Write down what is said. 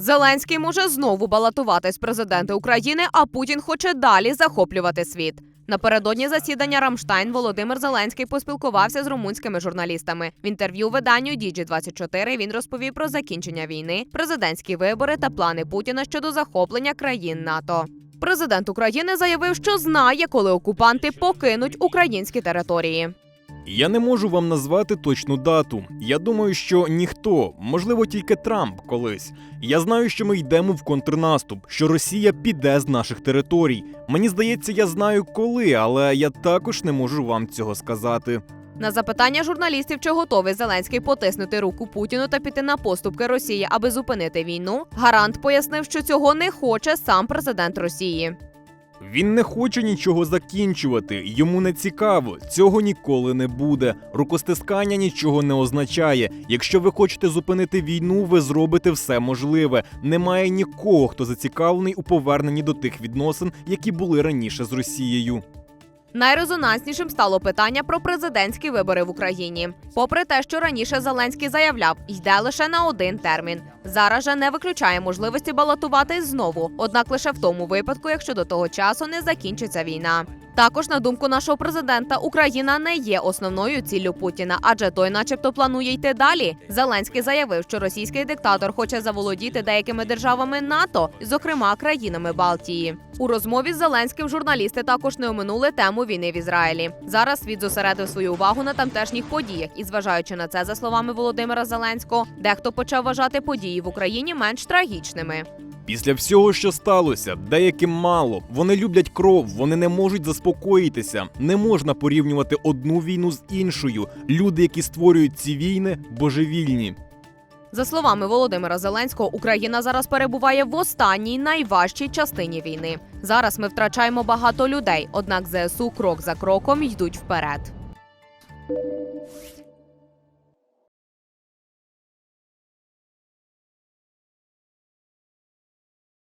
Зеленський може знову балотуватись президенти України, а Путін хоче далі захоплювати світ. Напередодні засідання Рамштайн Володимир Зеленський поспілкувався з румунськими журналістами. В інтерв'ю виданню Діджі 24 він розповів про закінчення війни, президентські вибори та плани Путіна щодо захоплення країн НАТО. Президент України заявив, що знає, коли окупанти покинуть українські території. Я не можу вам назвати точну дату. Я думаю, що ніхто, можливо, тільки Трамп колись. Я знаю, що ми йдемо в контрнаступ, що Росія піде з наших територій. Мені здається, я знаю коли, але я також не можу вам цього сказати. На запитання журналістів, чи готовий Зеленський потиснути руку Путіну та піти на поступки Росії, аби зупинити війну, гарант пояснив, що цього не хоче сам президент Росії. Він не хоче нічого закінчувати, йому не цікаво, цього ніколи не буде. Рукостискання нічого не означає. Якщо ви хочете зупинити війну, ви зробите все можливе. Немає нікого, хто зацікавлений у поверненні до тих відносин, які були раніше з Росією. Найрезонанснішим стало питання про президентські вибори в Україні. Попри те, що раніше Зеленський заявляв, йде лише на один термін. Зараз же не виключає можливості балотуватись знову, однак лише в тому випадку, якщо до того часу не закінчиться війна. Також, на думку нашого президента, Україна не є основною ціллю Путіна, адже той, начебто, планує йти далі. Зеленський заявив, що російський диктатор хоче заволодіти деякими державами НАТО, зокрема країнами Балтії. У розмові з Зеленським журналісти також не оминули тему війни в Ізраїлі. Зараз світ зосередив свою увагу на тамтешніх подіях, і зважаючи на це, за словами Володимира Зеленського, дехто почав вважати події в Україні менш трагічними. Після всього, що сталося, деяким мало. Вони люблять кров, вони не можуть заспокоїтися. Не можна порівнювати одну війну з іншою. Люди, які створюють ці війни, божевільні. За словами Володимира Зеленського, Україна зараз перебуває в останній найважчій частині війни. Зараз ми втрачаємо багато людей, однак ЗСУ крок за кроком йдуть вперед.